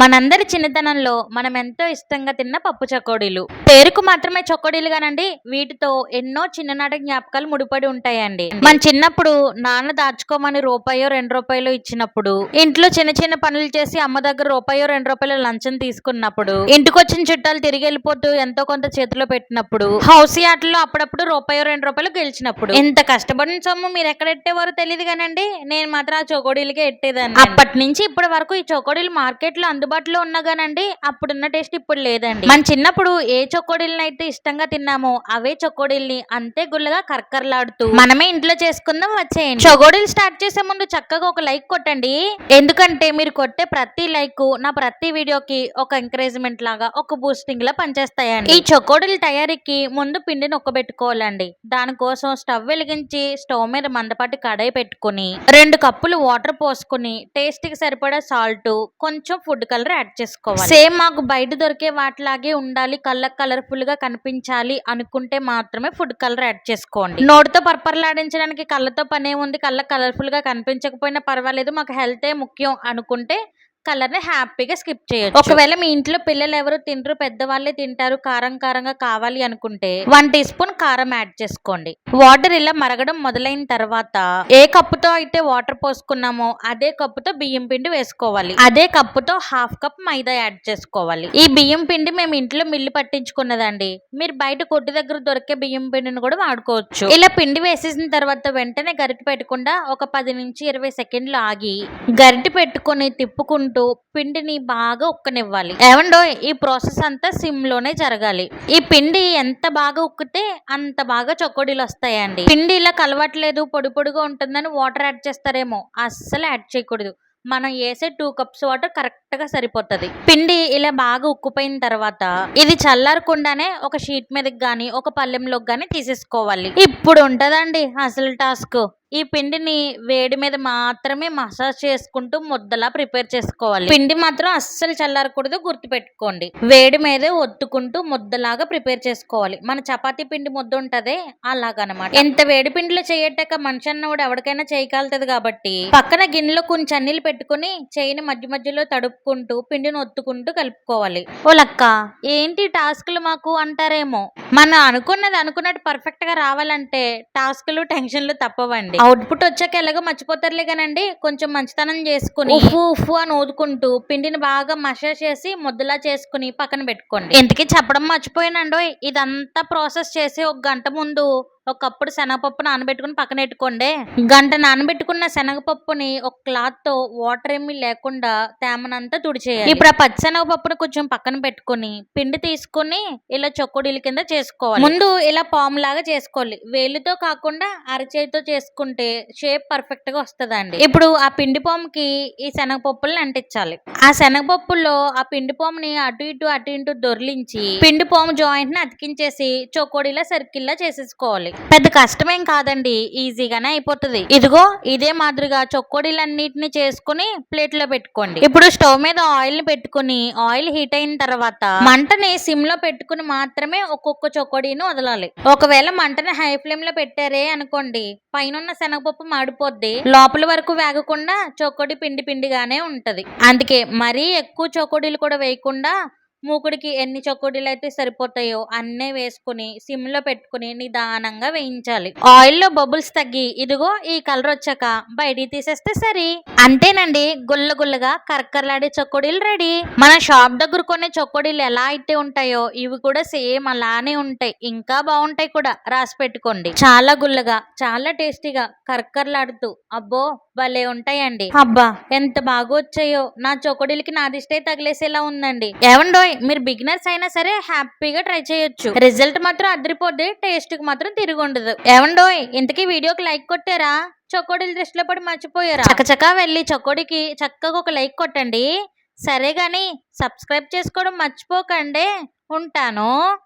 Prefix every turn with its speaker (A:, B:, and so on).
A: మనందరి చిన్నతనంలో మనం ఎంతో ఇష్టంగా తిన్న పప్పు చకోడీలు. పేరుకు మాత్రమే చకోడీలు గానండి వీటితో ఎన్నో చిన్ననాటి జ్ఞాపకాలు ముడిపడి ఉంటాయండి. మన చిన్నప్పుడు నాన్న దాచుకోమని రూపాయో రెండు రూపాయలు ఇచ్చినప్పుడు ఇంట్లో చిన్న చిన్న పనులు చేసి అమ్మ దగ్గర రూపాయో రెండు రూపాయలు లంచం తీసుకున్నప్పుడు ఇంటికి వచ్చిన చుట్టాలు తిరిగి వెళ్ళిపోతూ ఎంతో కొంత చేతిలో పెట్టినప్పుడు హౌస్ ఆటల్లో అప్పుడప్పుడు రూపాయో రెండు రూపాయలు గెలిచినప్పుడు. ఇంత కష్టపడిన సొమ్ము మీరు ఎక్కడ ఎట్టేవారో తెలియదు కానండి నేను మాత్రం ఆ చకోడీలకే ఎట్టేదాన్ని. అప్పటి నుంచి ఇప్పటి వరకు ఈ చకోడీలు మార్కెట్లో అందుబాటులో ఉన్నా గానండి అప్పుడున్న టేస్ట్ ఇప్పుడు లేదండి. మన చిన్నప్పుడు ఏ చకోడీలను అయితే ఇష్టంగా తిన్నామో అవే చకోడీల్ని అంతే గుల్లగా కర్కర్లాడుతూ మనమే ఇంట్లో చేసుకుందాం వచ్చేయండి. చకోడీలు స్టార్ట్ చేసే ముందు చక్కగా ఒక లైక్ కొట్టండి. ఎందుకంటే మీరు కొట్టే ప్రతి లైక్ నా ప్రతి వీడియోకి ఒక ఎంకరేజ్మెంట్ లాగా ఒక బూస్టింగ్ లా పనిచేస్తాయండి. ఈ చకోడీల తయారీకి ముందు పిండిని ఒక్కబెట్టుకోవాలండి దానికోసం స్టవ్ వెలిగించి స్టవ్ మీద మందపాటి కడాయి పెట్టుకుని రెండు కప్పులు వాటర్ పోసుకుని టేస్ట్కి సరిపడా సాల్ట్ కొంచెం ఫుడ్ కలర్ యాడ్ చేసుకోవాలి. సేమ్ మాకు బయట దొరికే వాటిలాగే ఉండాలి కళ్ళకి కలర్ఫుల్గా కనిపించాలి అనుకుంటే మాత్రమే ఫుడ్ కలర్ యాడ్ చేసుకోండి. నోటితో పర్పర్లాడించడానికి కళ్ళతో పనే ఉంది కళ్ళ కలర్ఫుల్గా కనిపించకపోయినా పర్వాలేదు మాకు హెల్తే ముఖ్యం అనుకుంటే కలర్ని హ్యాపీగా స్కిప్ చేయొచ్చు. ఒకవేళ మీ ఇంట్లో పిల్లలు ఎవరు తింటారు పెద్దవాళ్ళే తింటారు కారం కారంగా కావాలి అనుకుంటే వన్ టీ స్పూన్ కారం యాడ్ చేసుకోండి. వాటర్ ఇలా మరగడం మొదలైన తర్వాత ఏ కప్పుతో అయితే వాటర్ పోసుకున్నామో అదే కప్పుతో బియ్యం పిండి వేసుకోవాలి. అదే కప్పుతో హాఫ్ కప్ మైదా యాడ్ చేసుకోవాలి. ఈ బియ్యం పిండి మేము ఇంట్లో మిల్లు పట్టించుకున్నదండి. మీరు బయట కొట్టు దగ్గర దొరికే బియ్యం పిండిని కూడా వాడుకోవచ్చు. ఇలా పిండి వేసేసిన తర్వాత వెంటనే గరిటె పెట్టకుండా ఒక పది నుంచి ఇరవై సెకండ్లు ఆగి గరిటె పెట్టుకొని తిప్పుకుంటూ పిండిని బాగా ఉక్కనివ్వాలి. ఏమండో ఈ ప్రాసెస్ అంతా సిమ్లోనే జరగాలి. ఈ పిండి ఎంత బాగా ఉక్కితే అంత బాగా చొక్కొడీలు వస్తాయండి పిండి ఇలా కలవట్లేదు పొడి పొడిగా ఉంటుందని వాటర్ యాడ్ చేస్తారేమో అస్సలు యాడ్ చేయకూడదు. మనం వేసే టూ కప్స్ వాటర్ కరెక్ట్గా సరిపోతుంది. పిండి ఇలా బాగా ఉక్కుపోయిన తర్వాత ఇది చల్లారకుండానే ఒక షీట్ మీదకి గానీ ఒక పళ్ళెంలోకి గానీ తీసేసుకోవాలి. ఇప్పుడు ఉంటదండి అసలు టాస్క్. ఈ పిండిని వేడి మీద మాత్రమే మసాజ్ చేసుకుంటూ ముద్దలా ప్రిపేర్ చేసుకోవాలి. పిండి మాత్రం అస్సలు చల్లారకూడదు గుర్తుపెట్టుకోండి. వేడి మీద ఒత్తుకుంటూ ముద్దలాగా ప్రిపేర్ చేసుకోవాలి. మన చపాతీ పిండి ముద్ద ఉంటదే అలాగనమాట. ఎంత వేడి పిండిలో చేయటాక మనిషి అన్నవాడు ఎవరికైనా చేయగలుగుతుంది కాబట్టి పక్కన గిన్నెలో కొంచెం నీళ్ళు పెట్టుకుని చేయిని మధ్య మధ్యలో తడుపుకుంటూ పిండిని ఒత్తుకుంటూ కలుపుకోవాలి. ఓ లక్క ఏంటి టాస్క్లు మాకు అంటారేమో? మనం అనుకున్నది అనుకున్నట్టు పర్ఫెక్ట్గా రావాలంటే టాస్క్లు టెన్షన్లు తప్పవండి. అవుట్పుట్ వచ్చాక ఎలాగో మర్చిపోతారులే కానండి కొంచెం మంచితనం చేసుకుని ఉఫు ఉఫు అని ఊదుకుంటూ పిండిని బాగా మసాజ్ చేసి ముద్దలా చేసుకుని పక్కన పెట్టుకోండి. ఇంతకీ చెప్పడం మర్చిపోయానండో. ఇదంతా ప్రాసెస్ చేసి ఒక గంట ముందు ఒక కప్పుడు శనగపప్పు నానబెట్టుకుని పక్కన పెట్టుకోండి. గంట నానబెట్టుకున్న శనగపప్పుని ఒక క్లాత్తో వాటర్ ఏమీ లేకుండా తేమనంతా తుడిచేయాలి. ఇప్పుడు ఆ పచ్చి శనగపప్పుని కొంచెం పక్కన పెట్టుకుని పిండి తీసుకుని ఇలా చొక్కుడీల కింద చేసుకోవాలి. ముందు ఇలా పాము లాగా చేసుకోవాలి. వేలుతో కాకుండా అరచేతితో చేసుకుంటే షేప్ పర్ఫెక్ట్గా వస్తుందండి. ఇప్పుడు ఆ పిండి పాముకి ఈ శనగపప్పులను అంటించాలి. ఆ శనగపప్పుల్లో ఆ పిండి పాముని అటు ఇటు అటు ఇటు దొర్లించి పిండి పాము జాయింట్ని అతికించేసి చొకోడీలా సర్కిల్ లా చేసేసుకోవాలి. పెద్ద కష్టమేం కాదండి ఈజీగానే అయిపోతుంది. ఇదిగో ఇదే మాదిరిగా చొక్కోడీలన్నిటిని చేసుకుని ప్లేట్లో పెట్టుకోండి. ఇప్పుడు స్టవ్ మీద ఆయిల్ని పెట్టుకుని ఆయిల్ హీట్ అయిన తర్వాత మంటని సిమ్లో పెట్టుకుని మాత్రమే ఒక్కొక్క చొక్కోడీని వదలాలి. ఒకవేళ మంటని హై ఫ్లేమ్లో పెట్టారే అనుకోండి పైన శనగపప్పు మాడిపోద్ది. లోపల వరకు వేగకుండా చొక్కడి పిండి పిండిగానే ఉంటది. అందుకే మరీ ఎక్కువ చొక్కడీలు కూడా వేయకుండా మూకుడికి ఎన్ని చొక్కుడీలు అయితే సరిపోతాయో అన్నీ వేసుకుని సిమ్లో పెట్టుకుని నిదానంగా వేయించాలి. ఆయిల్లో బబుల్స్ తగ్గి ఇదిగో ఈ కలర్ వచ్చాక బయటికి తీసేస్తే సరి. అంతేనండి గుల్ల గుల్లగా కరకరలాడే చొక్కుడీలు రెడీ. మన షాప్ దగ్గర కొనే చొక్కుడీలు ఎలా అయితే ఉంటాయో ఇవి కూడా సేమ్ అలానే ఉంటాయి. ఇంకా బాగుంటాయి కూడా రాసి పెట్టుకోండి. చాలా గుల్లగా చాలా టేస్టీగా కరకరలాడుతూ అబ్బో భలే ఉంటాయండి. అబ్బా ఎంత బాగా వచ్చాయో నా చొక్కడీలకి నా దిష్టే తగిలేసేలా ఉందండి. ఏమండోయ్ మీరు బిగినర్స్ అయినా సరే హ్యాపీగా ట్రై చేయొచ్చు. రిజల్ట్ మాత్రం అదిరిపోద్ది టేస్ట్కి మాత్రం తిరిగి ఉండదు. ఏమండోయ్ ఇంతకీ వీడియోకి లైక్ కొట్టారా? చొక్కోడీలు దృష్టిలో పడి మర్చిపోయారా? చకచకా వెళ్ళి చొక్కోడికి చక్కగా ఒక లైక్ కొట్టండి. సరే గాని సబ్స్క్రైబ్ చేసుకోవడం మర్చిపోకండి. ఉంటాను.